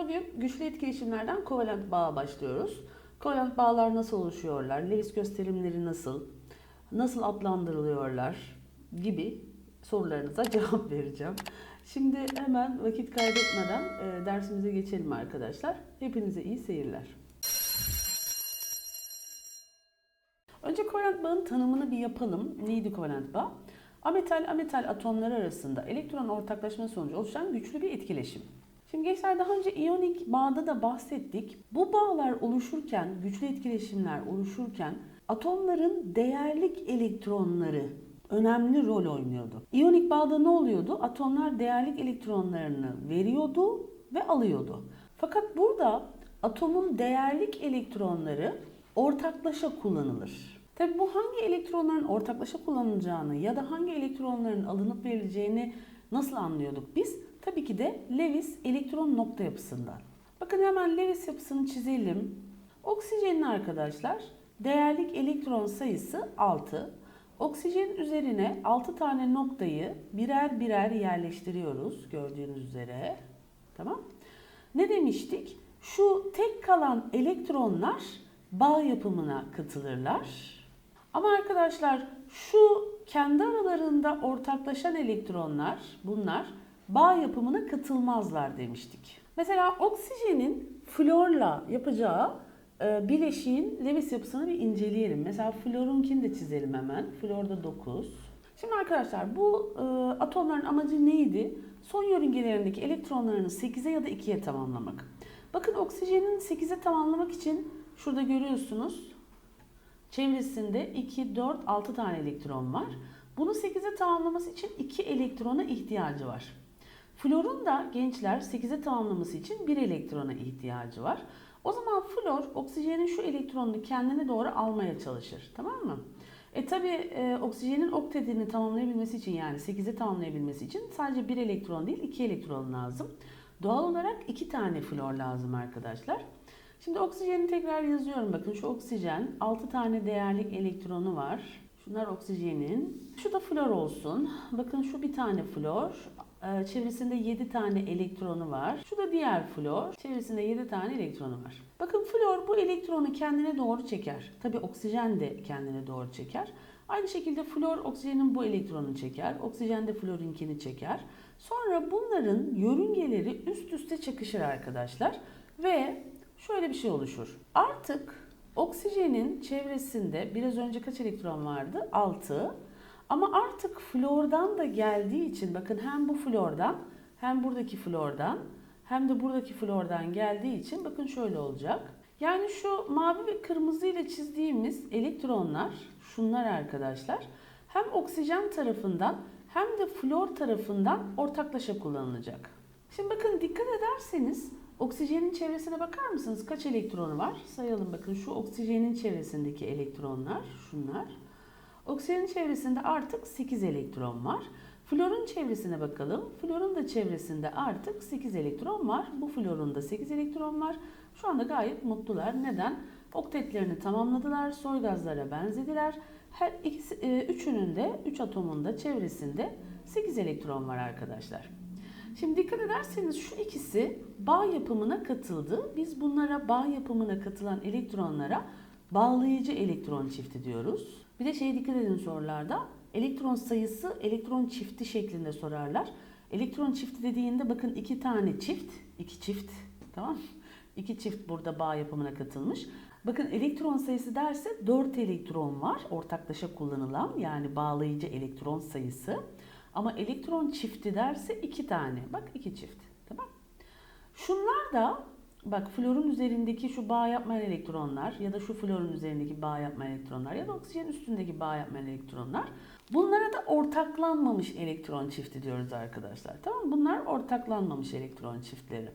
Bugün güçlü etkileşimlerden kovalent bağa başlıyoruz. Kovalent bağlar nasıl oluşuyorlar? Lewis gösterimleri nasıl? Nasıl adlandırılıyorlar? Gibi sorularınıza cevap vereceğim. Şimdi hemen vakit kaybetmeden e, dersimize geçelim arkadaşlar. Hepinize iyi seyirler. Önce kovalent bağın tanımını bir yapalım. Neydi kovalent bağ? Ametal ametal atomlar arasında elektron ortaklaşma sonucu oluşan güçlü bir etkileşim. Şimdi gençler daha önce iyonik bağda da bahsettik. Bu bağlar oluşurken, güçlü etkileşimler oluşurken atomların değerlik elektronları önemli rol oynuyordu. İyonik bağda ne oluyordu? Atomlar değerlik elektronlarını veriyordu ve alıyordu. Fakat burada atomun değerlik elektronları ortaklaşa kullanılır. Tabi bu hangi elektronların ortaklaşa kullanılacağını ya da hangi elektronların alınıp verileceğini nasıl anlıyorduk biz? Tabii ki de Lewis elektron nokta yapısından. Bakın hemen Lewis yapısını çizelim. Oksijenin arkadaşlar değerlik elektron sayısı 6. Oksijenin üzerine 6 tane noktayı birer birer yerleştiriyoruz gördüğünüz üzere. Tamam? Ne demiştik? Şu tek kalan elektronlar bağ yapımına katılırlar. Ama arkadaşlar şu kendi aralarında ortaklaşan elektronlar bunlar bağ yapımına katılmazlar demiştik. Mesela oksijenin florla yapacağı e, bileşiğin Lewis yapısını bir inceleyelim. Mesela florunkini de çizelim hemen. Florda 9. Şimdi arkadaşlar bu e, atomların amacı neydi? Son yörüngelerindeki elektronlarını 8'e ya da 2'ye tamamlamak. Bakın oksijenin 8'e tamamlamak için şurada görüyorsunuz çevresinde 2, 4, 6 tane elektron var. Bunu 8'e tamamlaması için 2 elektrona ihtiyacı var. Florun da gençler 8'e tamamlaması için 1 elektrona ihtiyacı var. O zaman flor oksijenin şu elektronunu kendine doğru almaya çalışır. Tamam mı? E tabi e, oksijenin oktetini tamamlayabilmesi için yani 8'e tamamlayabilmesi için sadece 1 elektron değil 2 elektron lazım. Doğal olarak 2 tane flor lazım arkadaşlar. Şimdi oksijeni tekrar yazıyorum. Bakın şu oksijen 6 tane değerlik elektronu var. Şunlar oksijenin. Şu da flor olsun. Bakın şu bir tane flor. Ee, Çevresinde 7 tane elektronu var. Şu da diğer flor. Çevresinde 7 tane elektronu var. Bakın flor bu elektronu kendine doğru çeker. Tabi oksijen de kendine doğru çeker. Aynı şekilde flor oksijenin bu elektronunu çeker. Oksijen de florinkini çeker. Sonra bunların yörüngeleri üst üste çakışır arkadaşlar. Ve şöyle bir şey oluşur. Artık oksijenin çevresinde biraz önce kaç elektron vardı? 6. Ama artık flordan da geldiği için bakın hem bu flordan hem buradaki flordan hem de buradaki flordan geldiği için bakın şöyle olacak. Yani şu mavi ve kırmızı ile çizdiğimiz elektronlar şunlar arkadaşlar hem oksijen tarafından hem de flor tarafından ortaklaşa kullanılacak. Şimdi bakın dikkat ederseniz Oksijenin çevresine bakar mısınız? Kaç elektronu var? Sayalım bakın şu oksijenin çevresindeki elektronlar şunlar. Oksijenin çevresinde artık 8 elektron var. Florun çevresine bakalım. Florun da çevresinde artık 8 elektron var. Bu florun da 8 elektron var. Şu anda gayet mutlular. Neden? Oktetlerini tamamladılar. Soy gazlara benzediler. Her ikisi, e, üçünün de, 3 atomun da çevresinde 8 elektron var arkadaşlar. Şimdi dikkat ederseniz şu ikisi bağ yapımına katıldı. Biz bunlara bağ yapımına katılan elektronlara bağlayıcı elektron çifti diyoruz. Bir de şeye dikkat edin sorularda. Elektron sayısı elektron çifti şeklinde sorarlar. Elektron çifti dediğinde bakın iki tane çift, iki çift tamam İki çift burada bağ yapımına katılmış. Bakın elektron sayısı derse 4 elektron var ortaklaşa kullanılan yani bağlayıcı elektron sayısı. Ama elektron çifti derse iki tane. Bak iki çift. Tamam. Şunlar da bak florun üzerindeki şu bağ yapmayan elektronlar ya da şu florun üzerindeki bağ yapmayan elektronlar ya da oksijen üstündeki bağ yapmayan elektronlar. Bunlara da ortaklanmamış elektron çifti diyoruz arkadaşlar. Tamam Bunlar ortaklanmamış elektron çiftleri.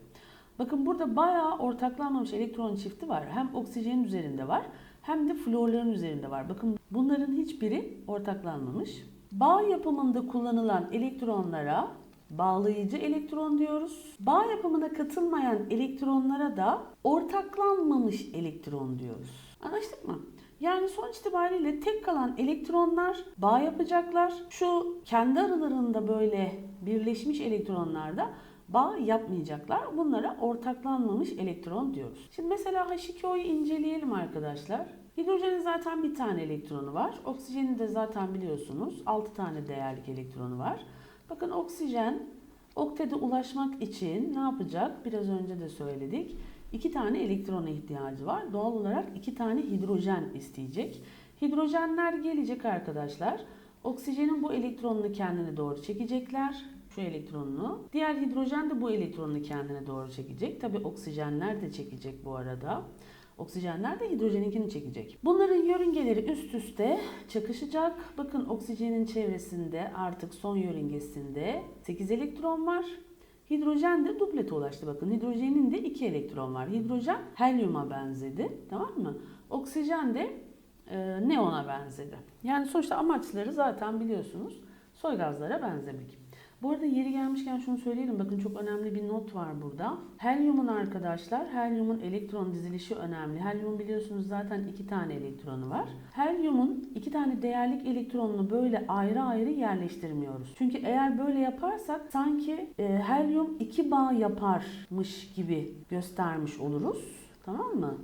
Bakın burada bayağı ortaklanmamış elektron çifti var. Hem oksijenin üzerinde var hem de florların üzerinde var. Bakın bunların hiçbiri ortaklanmamış. Bağ yapımında kullanılan elektronlara bağlayıcı elektron diyoruz. Bağ yapımına katılmayan elektronlara da ortaklanmamış elektron diyoruz. Anlaştık mı? Yani sonuç itibariyle tek kalan elektronlar bağ yapacaklar. Şu kendi aralarında böyle birleşmiş elektronlar da bağ yapmayacaklar. Bunlara ortaklanmamış elektron diyoruz. Şimdi mesela H2O'yu inceleyelim arkadaşlar. Hidrojenin zaten bir tane elektronu var. Oksijenin de zaten biliyorsunuz 6 tane değerlik elektronu var. Bakın oksijen oktete ulaşmak için ne yapacak? Biraz önce de söyledik. İki tane elektrona ihtiyacı var. Doğal olarak iki tane hidrojen isteyecek. Hidrojenler gelecek arkadaşlar. Oksijenin bu elektronunu kendine doğru çekecekler. Şu elektronunu. Diğer hidrojen de bu elektronunu kendine doğru çekecek. Tabi oksijenler de çekecek bu arada. Oksijenler de hidrojeninkini çekecek. Bunların yörüngeleri üst üste çakışacak. Bakın oksijenin çevresinde artık son yörüngesinde 8 elektron var. Hidrojen de duplete ulaştı. Bakın hidrojenin de 2 elektron var. Hidrojen helyuma benzedi. Tamam mı? Oksijen de e, neona benzedi. Yani sonuçta amaçları zaten biliyorsunuz soy gazlara benzemek. Bu arada yeri gelmişken şunu söyleyelim. Bakın çok önemli bir not var burada. Helyumun arkadaşlar, helyumun elektron dizilişi önemli. Helyumun biliyorsunuz zaten iki tane elektronu var. Helyumun iki tane değerlik elektronunu böyle ayrı ayrı yerleştirmiyoruz. Çünkü eğer böyle yaparsak sanki e, helyum iki bağ yaparmış gibi göstermiş oluruz. Tamam mı?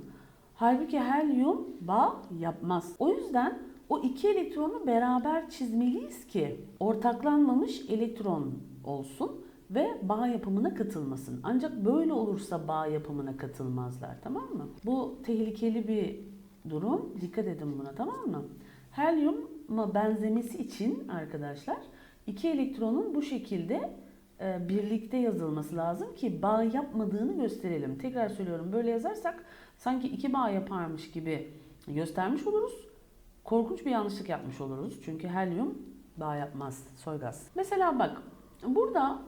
Halbuki helyum bağ yapmaz. O yüzden o iki elektronu beraber çizmeliyiz ki ortaklanmamış elektron olsun ve bağ yapımına katılmasın. Ancak böyle olursa bağ yapımına katılmazlar tamam mı? Bu tehlikeli bir durum. Dikkat edin buna tamam mı? Helyuma benzemesi için arkadaşlar iki elektronun bu şekilde e, birlikte yazılması lazım ki bağ yapmadığını gösterelim. Tekrar söylüyorum böyle yazarsak sanki iki bağ yaparmış gibi göstermiş oluruz. Korkunç bir yanlışlık yapmış oluruz. Çünkü helyum bağ yapmaz, soy gaz. Mesela bak burada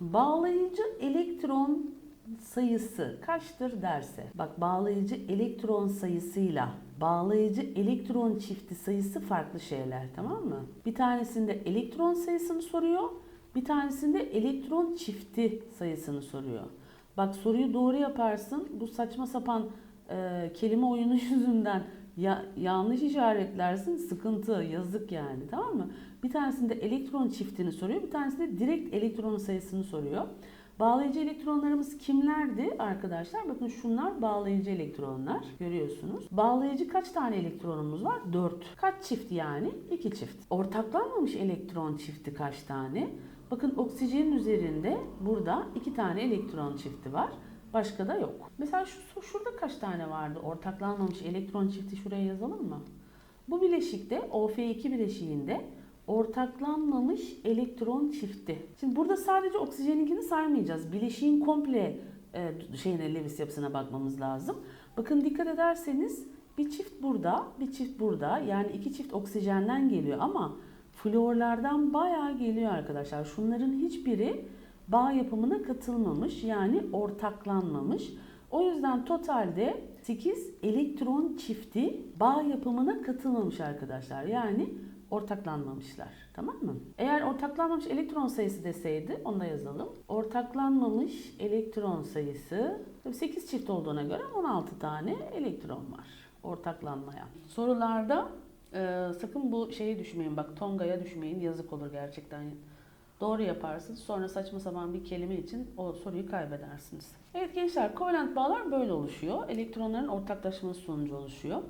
bağlayıcı elektron sayısı kaçtır derse. Bak bağlayıcı elektron sayısıyla bağlayıcı elektron çifti sayısı farklı şeyler tamam mı? Bir tanesinde elektron sayısını soruyor. Bir tanesinde elektron çifti sayısını soruyor. Bak soruyu doğru yaparsın. Bu saçma sapan e, kelime oyunu yüzünden ya, yanlış işaretlersin sıkıntı yazık yani tamam mı? Bir tanesinde elektron çiftini soruyor bir tanesinde direkt elektron sayısını soruyor. Bağlayıcı elektronlarımız kimlerdi arkadaşlar? Bakın şunlar bağlayıcı elektronlar görüyorsunuz. Bağlayıcı kaç tane elektronumuz var? 4. Kaç çift yani? 2 çift. Ortaklanmamış elektron çifti kaç tane? Bakın oksijenin üzerinde burada 2 tane elektron çifti var. Başka da yok. Mesela şu şurada kaç tane vardı? Ortaklanmamış elektron çifti şuraya yazalım mı? Bu bileşikte OF2 bileşiğinde ortaklanmamış elektron çifti. Şimdi burada sadece oksijeninkini saymayacağız. Bileşiğin komple e, şeyine Lewis yapısına bakmamız lazım. Bakın dikkat ederseniz bir çift burada, bir çift burada. Yani iki çift oksijenden geliyor ama florlardan bayağı geliyor arkadaşlar. Şunların hiçbiri bağ yapımına katılmamış yani ortaklanmamış. O yüzden totalde 8 elektron çifti bağ yapımına katılmamış arkadaşlar. Yani ortaklanmamışlar. Tamam mı? Eğer ortaklanmamış elektron sayısı deseydi onu da yazalım. Ortaklanmamış elektron sayısı 8 çift olduğuna göre 16 tane elektron var ortaklanmaya. Sorularda e, sakın bu şeyi düşmeyin bak Tonga'ya düşmeyin yazık olur gerçekten. Doğru yaparsınız. Sonra saçma sapan bir kelime için o soruyu kaybedersiniz. Evet gençler kovalent bağlar böyle oluşuyor. Elektronların ortaklaşması sonucu oluşuyor.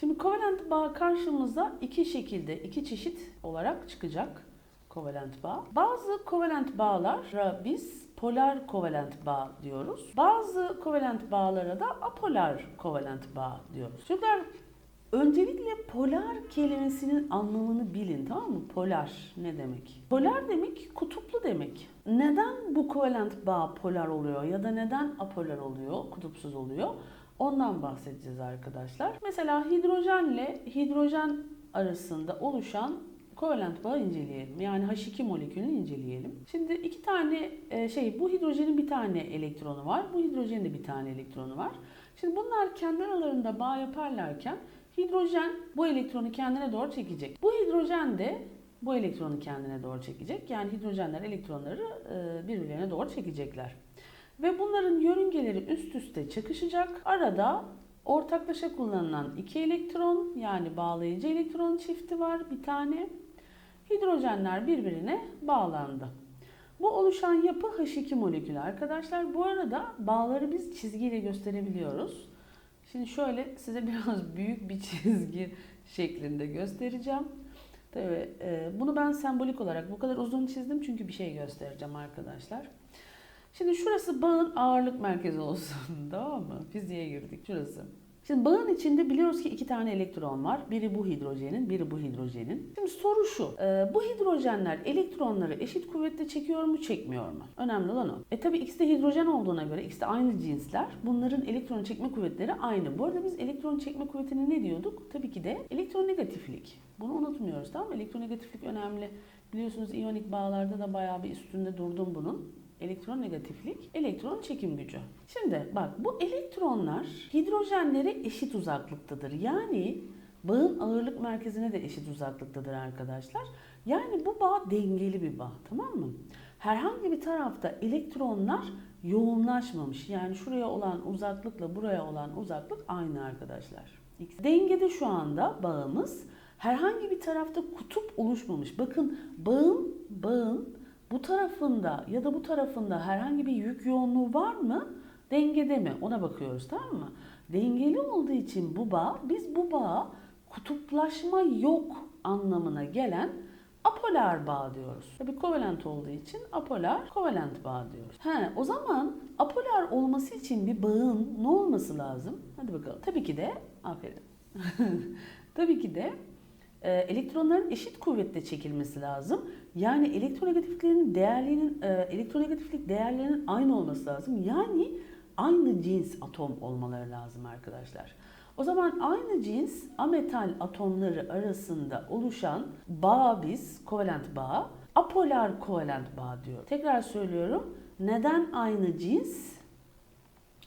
Şimdi kovalent bağ karşımıza iki şekilde, iki çeşit olarak çıkacak kovalent bağ. Bazı kovalent bağlara biz polar kovalent bağ diyoruz. Bazı kovalent bağlara da apolar kovalent bağ diyoruz. Çocuklar Öncelikle polar kelimesinin anlamını bilin tamam mı? Polar ne demek? Polar demek kutuplu demek. Neden bu kovalent bağ polar oluyor ya da neden apolar oluyor, kutupsuz oluyor? Ondan bahsedeceğiz arkadaşlar. Mesela hidrojenle hidrojen arasında oluşan kovalent bağı inceleyelim. Yani H2 molekülünü inceleyelim. Şimdi iki tane e, şey bu hidrojenin bir tane elektronu var. Bu hidrojenin de bir tane elektronu var. Şimdi bunlar kendi aralarında bağ yaparlarken Hidrojen bu elektronu kendine doğru çekecek. Bu hidrojen de bu elektronu kendine doğru çekecek. Yani hidrojenler elektronları e, birbirlerine doğru çekecekler. Ve bunların yörüngeleri üst üste çakışacak. Arada ortaklaşa kullanılan iki elektron yani bağlayıcı elektron çifti var bir tane. Hidrojenler birbirine bağlandı. Bu oluşan yapı H2 molekülü arkadaşlar. Bu arada bağları biz çizgiyle gösterebiliyoruz. Şimdi şöyle size biraz büyük bir çizgi şeklinde göstereceğim. Tabii e, bunu ben sembolik olarak bu kadar uzun çizdim çünkü bir şey göstereceğim arkadaşlar. Şimdi şurası bağın ağırlık merkezi olsun tamam mı? Fiziğe girdik şurası. Şimdi bağın içinde biliyoruz ki iki tane elektron var. Biri bu hidrojenin, biri bu hidrojenin. Şimdi soru şu. e, bu hidrojenler elektronları eşit kuvvetle çekiyor mu, çekmiyor mu? Önemli olan o. E tabi ikisi de hidrojen olduğuna göre, ikisi de aynı cinsler. Bunların elektron çekme kuvvetleri aynı. Bu arada biz elektron çekme kuvvetine ne diyorduk? Tabii ki de elektronegatiflik. Bunu unutmuyoruz tamam mı? Elektronegatiflik önemli. Biliyorsunuz iyonik bağlarda da bayağı bir üstünde durdum bunun elektron negatiflik, elektron çekim gücü. Şimdi bak bu elektronlar hidrojenlere eşit uzaklıktadır. Yani bağın ağırlık merkezine de eşit uzaklıktadır arkadaşlar. Yani bu bağ dengeli bir bağ tamam mı? Herhangi bir tarafta elektronlar yoğunlaşmamış. Yani şuraya olan uzaklıkla buraya olan uzaklık aynı arkadaşlar. Dengede şu anda bağımız. Herhangi bir tarafta kutup oluşmamış. Bakın bağın, bağın bu tarafında ya da bu tarafında herhangi bir yük yoğunluğu var mı? Dengede mi? Ona bakıyoruz tamam mı? Dengeli olduğu için bu bağ, biz bu bağa kutuplaşma yok anlamına gelen apolar bağ diyoruz. Tabii kovalent olduğu için apolar, kovalent bağ diyoruz. He, o zaman apolar olması için bir bağın ne olması lazım? Hadi bakalım. Tabii ki de, aferin. Tabii ki de e, elektronların eşit kuvvetle çekilmesi lazım. Yani elektronegatifliklerin değerlerinin e, elektronegatiflik değerlerinin aynı olması lazım. Yani aynı cins atom olmaları lazım arkadaşlar. O zaman aynı cins ametal atomları arasında oluşan bağ biz kovalent bağ, apolar kovalent bağ diyor. Tekrar söylüyorum. Neden aynı cins?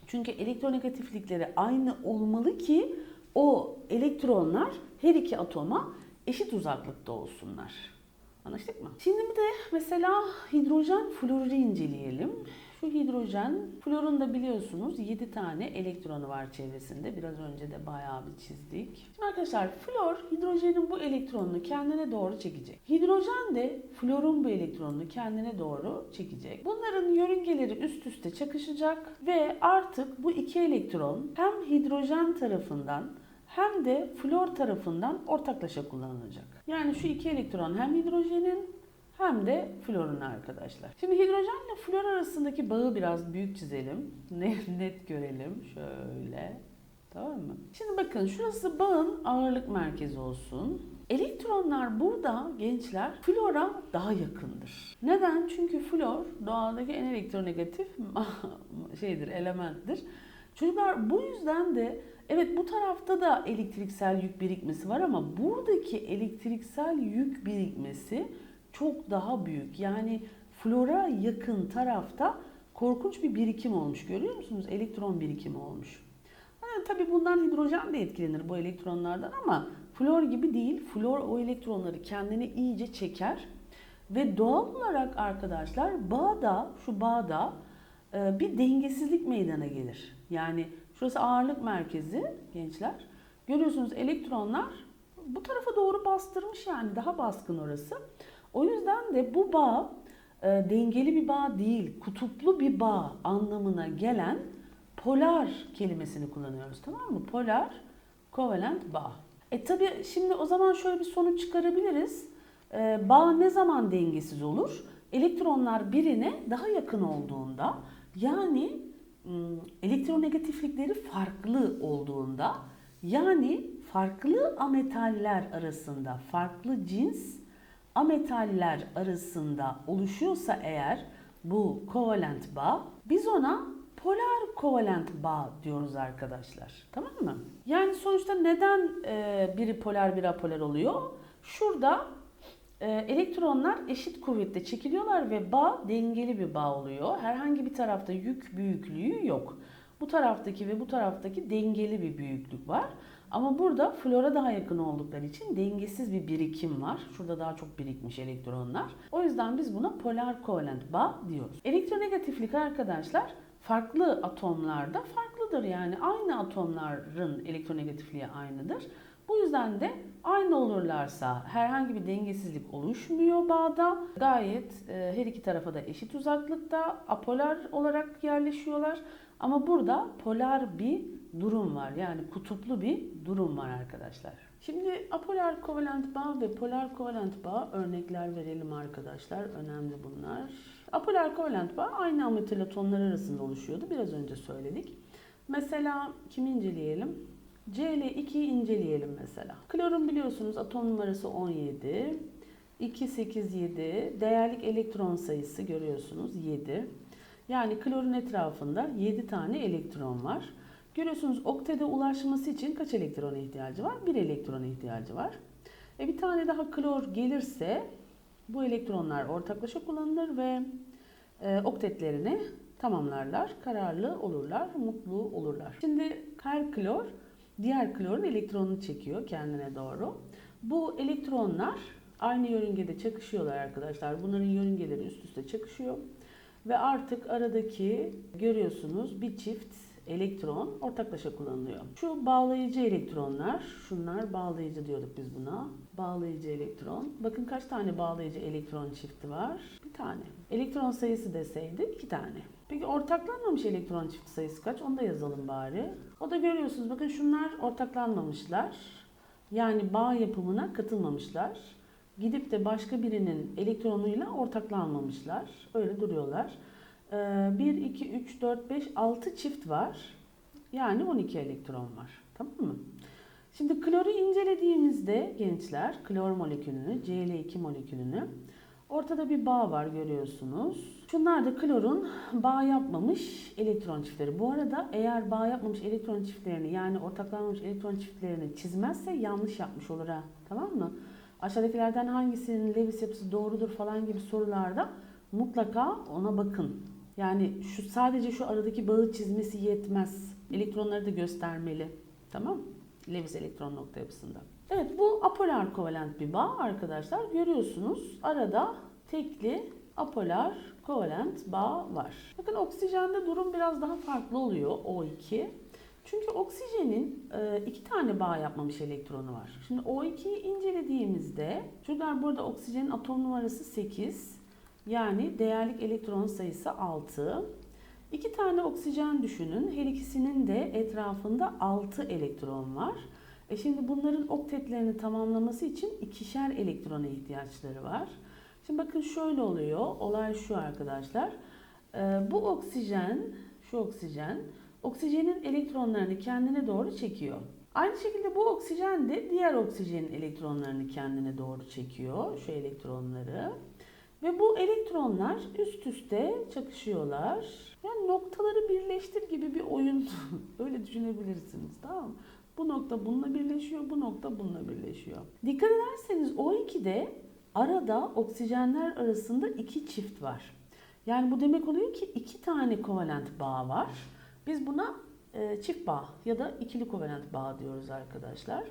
Çünkü elektronegatiflikleri aynı olmalı ki o elektronlar her iki atoma eşit uzaklıkta olsunlar. Anlaştık mı? Şimdi bir de mesela hidrojen florürü inceleyelim. Şu hidrojen, florun da biliyorsunuz 7 tane elektronu var çevresinde. Biraz önce de bayağı bir çizdik. Şimdi arkadaşlar flor hidrojenin bu elektronunu kendine doğru çekecek. Hidrojen de florun bu elektronunu kendine doğru çekecek. Bunların yörüngeleri üst üste çakışacak ve artık bu iki elektron hem hidrojen tarafından hem de flor tarafından ortaklaşa kullanılacak. Yani şu iki elektron hem hidrojenin hem de florun arkadaşlar. Şimdi hidrojenle flor arasındaki bağı biraz büyük çizelim. Net, net görelim. Şöyle. Tamam mı? Şimdi bakın şurası bağın ağırlık merkezi olsun. Elektronlar burada gençler flora daha yakındır. Neden? Çünkü flor doğadaki en elektronegatif şeydir, elementtir. Çocuklar bu yüzden de evet bu tarafta da elektriksel yük birikmesi var ama buradaki elektriksel yük birikmesi çok daha büyük. Yani flora yakın tarafta korkunç bir birikim olmuş. Görüyor musunuz? Elektron birikimi olmuş. Yani tabii bundan hidrojen de etkilenir bu elektronlardan ama flor gibi değil. Flor o elektronları kendine iyice çeker. Ve doğal olarak arkadaşlar bağda, şu bağda e, bir dengesizlik meydana gelir. Yani şurası ağırlık merkezi gençler. Görüyorsunuz elektronlar bu tarafa doğru bastırmış yani daha baskın orası. O yüzden de bu bağ e, dengeli bir bağ değil, kutuplu bir bağ anlamına gelen polar kelimesini kullanıyoruz tamam mı? Polar, kovalent bağ. E tabi şimdi o zaman şöyle bir sonuç çıkarabiliriz. E, bağ ne zaman dengesiz olur? Elektronlar birine daha yakın olduğunda yani elektronegatiflikleri farklı olduğunda yani farklı ametaller arasında farklı cins ametaller arasında oluşuyorsa eğer bu kovalent bağ biz ona polar kovalent bağ diyoruz arkadaşlar. Tamam mı? Yani sonuçta neden e, biri polar biri apolar oluyor? Şurada elektronlar eşit kuvvetle çekiliyorlar ve bağ dengeli bir bağ oluyor. Herhangi bir tarafta yük büyüklüğü yok. Bu taraftaki ve bu taraftaki dengeli bir büyüklük var. Ama burada flora daha yakın oldukları için dengesiz bir birikim var. Şurada daha çok birikmiş elektronlar. O yüzden biz buna polar kovalent bağ diyoruz. Elektronegatiflik arkadaşlar farklı atomlarda farklıdır. Yani aynı atomların elektronegatifliği aynıdır. Bu yüzden de aynı olurlarsa herhangi bir dengesizlik oluşmuyor bağda. Gayet e, her iki tarafa da eşit uzaklıkta apolar olarak yerleşiyorlar. Ama burada polar bir durum var. Yani kutuplu bir durum var arkadaşlar. Şimdi apolar kovalent bağ ve polar kovalent bağ örnekler verelim arkadaşlar. Önemli bunlar. Apolar kovalent bağ aynı ametal atomlar arasında oluşuyordu. Biraz önce söyledik. Mesela kimi inceleyelim? CL2'yi inceleyelim mesela. Klorun biliyorsunuz atom numarası 17. 2, 8, 7. Değerlik elektron sayısı görüyorsunuz 7. Yani klorun etrafında 7 tane elektron var. Görüyorsunuz oktede ulaşması için kaç elektrona ihtiyacı var? 1 elektrona ihtiyacı var. E bir tane daha klor gelirse bu elektronlar ortaklaşa kullanılır ve e, oktetlerini tamamlarlar, kararlı olurlar, mutlu olurlar. Şimdi her klor diğer klorun elektronunu çekiyor kendine doğru. Bu elektronlar aynı yörüngede çakışıyorlar arkadaşlar. Bunların yörüngeleri üst üste çakışıyor. Ve artık aradaki görüyorsunuz bir çift elektron ortaklaşa kullanılıyor. Şu bağlayıcı elektronlar, şunlar bağlayıcı diyorduk biz buna. Bağlayıcı elektron. Bakın kaç tane bağlayıcı elektron çifti var? Bir tane. Elektron sayısı deseydi iki tane. Peki ortaklanmamış elektron çifti sayısı kaç? Onu da yazalım bari. O da görüyorsunuz bakın şunlar ortaklanmamışlar. Yani bağ yapımına katılmamışlar. Gidip de başka birinin elektronuyla ortaklanmamışlar. Öyle duruyorlar. 1, 2, 3, 4, 5, 6 çift var. Yani 12 elektron var. Tamam mı? Şimdi kloru incelediğimizde gençler klor molekülünü, Cl2 molekülünü ortada bir bağ var görüyorsunuz. Şunlar da klorun bağ yapmamış elektron çiftleri. Bu arada eğer bağ yapmamış elektron çiftlerini yani ortaklanmamış elektron çiftlerini çizmezse yanlış yapmış olur ha. Tamam mı? Aşağıdakilerden hangisinin Lewis yapısı doğrudur falan gibi sorularda mutlaka ona bakın. Yani şu sadece şu aradaki bağı çizmesi yetmez. Elektronları da göstermeli. Tamam? Lewis elektron nokta yapısında. Evet bu apolar kovalent bir bağ arkadaşlar. Görüyorsunuz arada tekli apolar kovalent bağ var. Bakın oksijende durum biraz daha farklı oluyor O2. Çünkü oksijenin e, iki tane bağ yapmamış elektronu var. Şimdi O2'yi incelediğimizde, çocuklar burada oksijenin atom numarası 8. Yani değerlik elektron sayısı 6. İki tane oksijen düşünün. Her ikisinin de etrafında 6 elektron var. E şimdi bunların oktetlerini tamamlaması için ikişer elektrona ihtiyaçları var. Şimdi bakın şöyle oluyor. Olay şu arkadaşlar. E, bu oksijen, şu oksijen, oksijenin elektronlarını kendine doğru çekiyor. Aynı şekilde bu oksijen de diğer oksijenin elektronlarını kendine doğru çekiyor. Şu elektronları. Elektronlar üst üste çakışıyorlar. Yani noktaları birleştir gibi bir oyun. Öyle düşünebilirsiniz tamam mı? Bu nokta bununla birleşiyor, bu nokta bununla birleşiyor. Dikkat ederseniz O2'de arada oksijenler arasında iki çift var. Yani bu demek oluyor ki iki tane kovalent bağ var. Biz buna e, çift bağ ya da ikili kovalent bağ diyoruz arkadaşlar.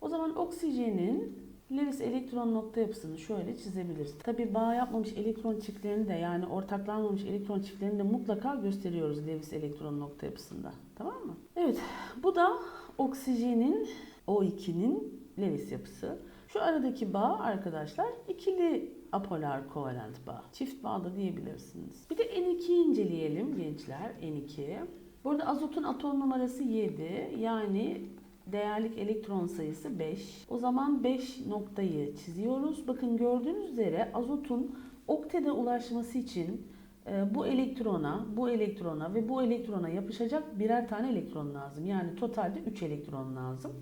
O zaman oksijenin Lewis elektron nokta yapısını şöyle çizebiliriz. Tabi bağ yapmamış elektron çiftlerini de yani ortaklanmamış elektron çiftlerini de mutlaka gösteriyoruz Lewis elektron nokta yapısında. Tamam mı? Evet bu da oksijenin O2'nin Lewis yapısı. Şu aradaki bağ arkadaşlar ikili apolar kovalent bağ. Çift bağ da diyebilirsiniz. Bir de N2'yi inceleyelim gençler. N2. Burada azotun atom numarası 7. Yani değerlik elektron sayısı 5. O zaman 5 noktayı çiziyoruz. Bakın gördüğünüz üzere azotun oktede ulaşması için e, bu elektrona, bu elektrona ve bu elektrona yapışacak birer tane elektron lazım. Yani totalde 3 elektron lazım.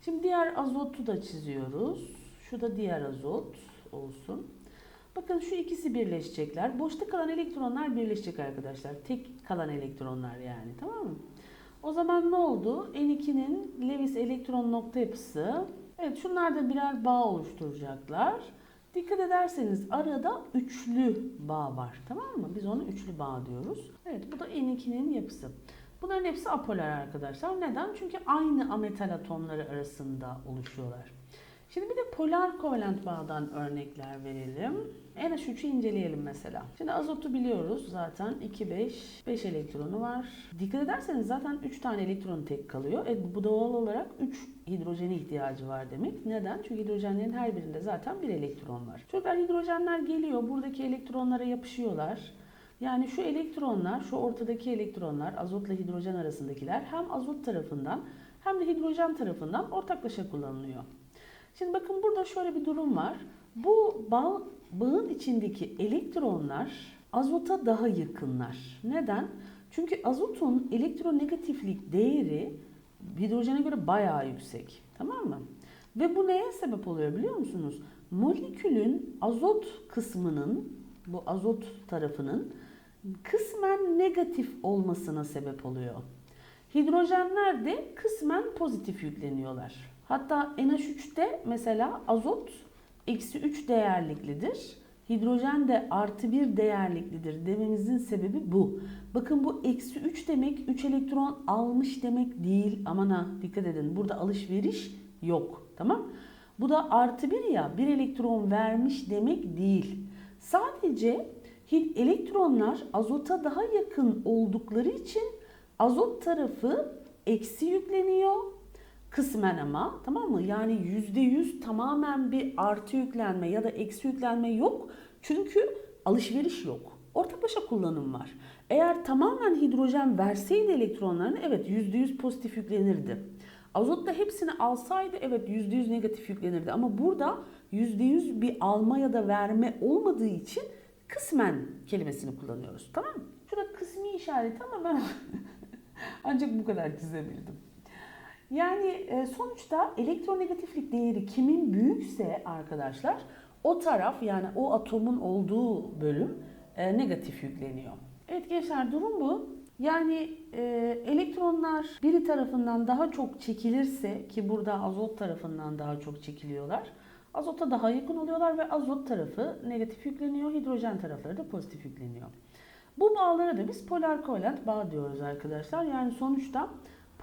Şimdi diğer azotu da çiziyoruz. Şu da diğer azot olsun. Bakın şu ikisi birleşecekler. Boşta kalan elektronlar birleşecek arkadaşlar. Tek kalan elektronlar yani tamam mı? O zaman ne oldu? N2'nin Lewis elektron nokta yapısı. Evet şunlar da birer bağ oluşturacaklar. Dikkat ederseniz arada üçlü bağ var. Tamam mı? Biz ona üçlü bağ diyoruz. Evet bu da N2'nin yapısı. Bunların hepsi apolar arkadaşlar. Neden? Çünkü aynı ametal atomları arasında oluşuyorlar. Şimdi bir de polar kovalent bağdan örnekler verelim. NH3'ü inceleyelim mesela. Şimdi azotu biliyoruz zaten 2 5 5 elektronu var. Dikkat ederseniz zaten 3 tane elektron tek kalıyor. E, bu doğal olarak 3 hidrojene ihtiyacı var demek. Neden? Çünkü hidrojenlerin her birinde zaten bir elektron var. Çocuklar hidrojenler geliyor buradaki elektronlara yapışıyorlar. Yani şu elektronlar, şu ortadaki elektronlar, azotla hidrojen arasındakiler hem azot tarafından hem de hidrojen tarafından ortaklaşa kullanılıyor. Şimdi bakın burada şöyle bir durum var. Bu bağ, bağın içindeki elektronlar azota daha yakınlar. Neden? Çünkü azotun elektronegatiflik değeri hidrojene göre bayağı yüksek. Tamam mı? Ve bu neye sebep oluyor biliyor musunuz? Molekülün azot kısmının, bu azot tarafının kısmen negatif olmasına sebep oluyor. Hidrojenler de kısmen pozitif yükleniyorlar. Hatta NH3'te mesela azot eksi 3 değerliklidir. Hidrojen de artı 1 değerliklidir dememizin sebebi bu. Bakın bu eksi 3 demek 3 elektron almış demek değil. Aman ha dikkat edin burada alışveriş yok. Tamam Bu da artı 1 ya 1 elektron vermiş demek değil. Sadece elektronlar azota daha yakın oldukları için azot tarafı eksi yükleniyor kısmen ama tamam mı? Yani yüzde yüz tamamen bir artı yüklenme ya da eksi yüklenme yok. Çünkü alışveriş yok. Ortaklaşa kullanım var. Eğer tamamen hidrojen verseydi elektronlarını evet yüzde yüz pozitif yüklenirdi. Azot da hepsini alsaydı evet yüzde yüz negatif yüklenirdi. Ama burada yüzde yüz bir alma ya da verme olmadığı için kısmen kelimesini kullanıyoruz. Tamam mı? Şurada kısmi işareti ama ben ancak bu kadar çizebildim. Yani e, sonuçta elektronegatiflik değeri kimin büyükse arkadaşlar o taraf yani o atomun olduğu bölüm e, negatif yükleniyor. Evet gençler durum bu. Yani e, elektronlar biri tarafından daha çok çekilirse ki burada azot tarafından daha çok çekiliyorlar. Azota daha yakın oluyorlar ve azot tarafı negatif yükleniyor, hidrojen tarafları da pozitif yükleniyor. Bu bağlara da biz polar kovalent bağ diyoruz arkadaşlar. Yani sonuçta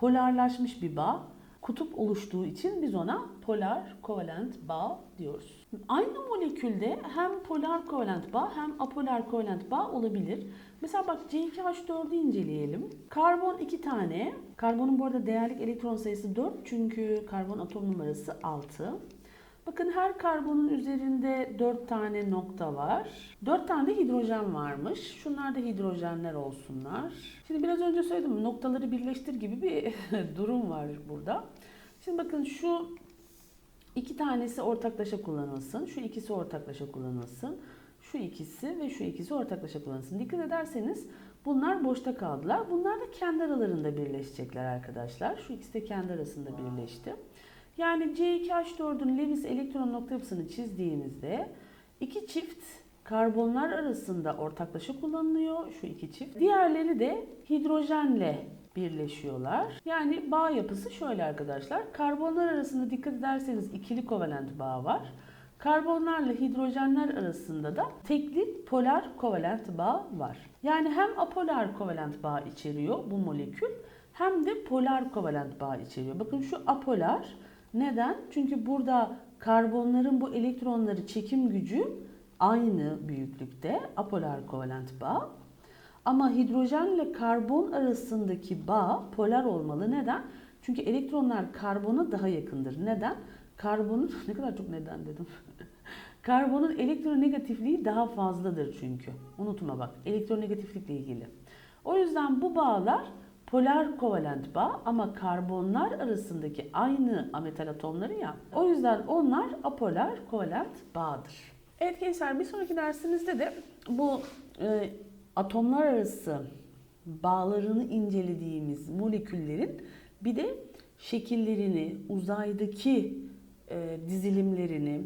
polarlaşmış bir bağ. Kutup oluştuğu için biz ona polar kovalent bağ diyoruz. Aynı molekülde hem polar kovalent bağ hem apolar kovalent bağ olabilir. Mesela bak C2H4'ü inceleyelim. Karbon 2 tane. Karbonun bu arada değerlik elektron sayısı 4 çünkü karbon atom numarası 6. Bakın her karbonun üzerinde 4 tane nokta var. 4 tane de hidrojen varmış. Şunlar da hidrojenler olsunlar. Şimdi biraz önce söyledim noktaları birleştir gibi bir durum var burada. Şimdi bakın şu iki tanesi ortaklaşa kullanılsın. Şu ikisi ortaklaşa kullanılsın. Şu ikisi ve şu ikisi ortaklaşa kullanılsın. Dikkat ederseniz bunlar boşta kaldılar. Bunlar da kendi aralarında birleşecekler arkadaşlar. Şu ikisi de kendi arasında birleşti. Yani C2H4'ün Lewis elektron nokta yapısını çizdiğimizde iki çift karbonlar arasında ortaklaşa kullanılıyor şu iki çift. Diğerleri de hidrojenle birleşiyorlar. Yani bağ yapısı şöyle arkadaşlar. Karbonlar arasında dikkat ederseniz ikili kovalent bağ var. Karbonlarla hidrojenler arasında da tekli polar kovalent bağ var. Yani hem apolar kovalent bağ içeriyor bu molekül hem de polar kovalent bağ içeriyor. Bakın şu apolar neden? Çünkü burada karbonların bu elektronları çekim gücü aynı büyüklükte apolar kovalent bağ. Ama hidrojenle karbon arasındaki bağ polar olmalı. Neden? Çünkü elektronlar karbona daha yakındır. Neden? Karbonun ne kadar çok neden dedim. Karbonun elektronegatifliği daha fazladır çünkü. Unutma bak elektronegatiflikle ilgili. O yüzden bu bağlar polar kovalent bağ ama karbonlar arasındaki aynı ametal atomları ya. O yüzden onlar apolar kovalent bağdır. Evet gençler bir sonraki dersimizde de bu e, atomlar arası bağlarını incelediğimiz moleküllerin bir de şekillerini, uzaydaki e, dizilimlerini,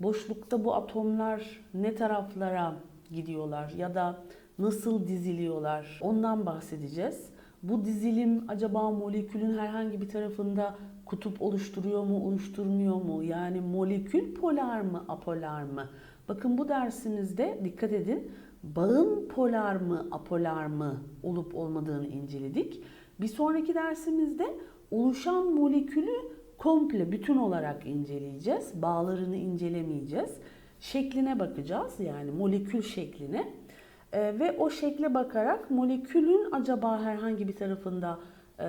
boşlukta bu atomlar ne taraflara gidiyorlar ya da nasıl diziliyorlar ondan bahsedeceğiz. Bu dizilim acaba molekülün herhangi bir tarafında kutup oluşturuyor mu, oluşturmuyor mu? Yani molekül polar mı, apolar mı? Bakın bu dersimizde dikkat edin bağın polar mı, apolar mı olup olmadığını inceledik. Bir sonraki dersimizde oluşan molekülü komple bütün olarak inceleyeceğiz. Bağlarını incelemeyeceğiz. Şekline bakacağız yani molekül şekline. Ee, ve o şekle bakarak molekülün acaba herhangi bir tarafında e,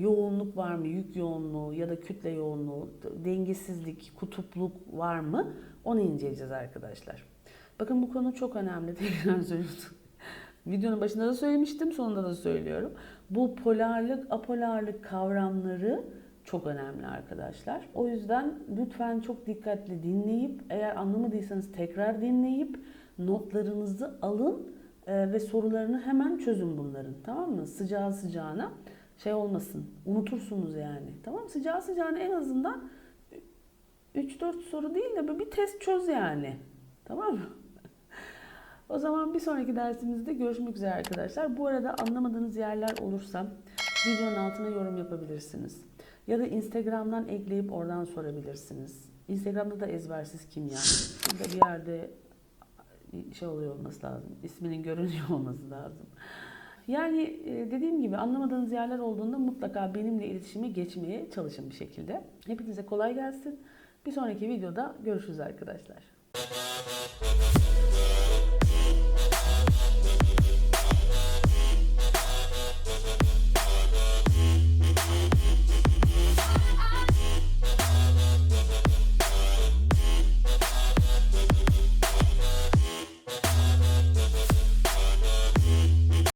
yoğunluk var mı, yük yoğunluğu ya da kütle yoğunluğu, dengesizlik, kutupluk var mı onu inceleyeceğiz arkadaşlar. Bakın bu konu çok önemli. Tekrar söylüyorum. Videonun başında da söylemiştim, sonunda da söylüyorum. Bu polarlık, apolarlık kavramları çok önemli arkadaşlar. O yüzden lütfen çok dikkatli dinleyip, eğer anlamadıysanız tekrar dinleyip notlarınızı alın e, ve sorularını hemen çözün bunların. Tamam mı? Sıcağı sıcağına şey olmasın. Unutursunuz yani. Tamam mı? Sıcağı sıcağına en azından 3-4 soru değil de bir test çöz yani. Tamam mı? O zaman bir sonraki dersimizde görüşmek üzere arkadaşlar. Bu arada anlamadığınız yerler olursa videonun altına yorum yapabilirsiniz. Ya da Instagram'dan ekleyip oradan sorabilirsiniz. Instagram'da da ezbersiz kimya. Burada bir yerde şey oluyor olması lazım. İsminin görünüyor olması lazım. Yani e, dediğim gibi anlamadığınız yerler olduğunda mutlaka benimle iletişime geçmeye çalışın bir şekilde. Hepinize kolay gelsin. Bir sonraki videoda görüşürüz arkadaşlar.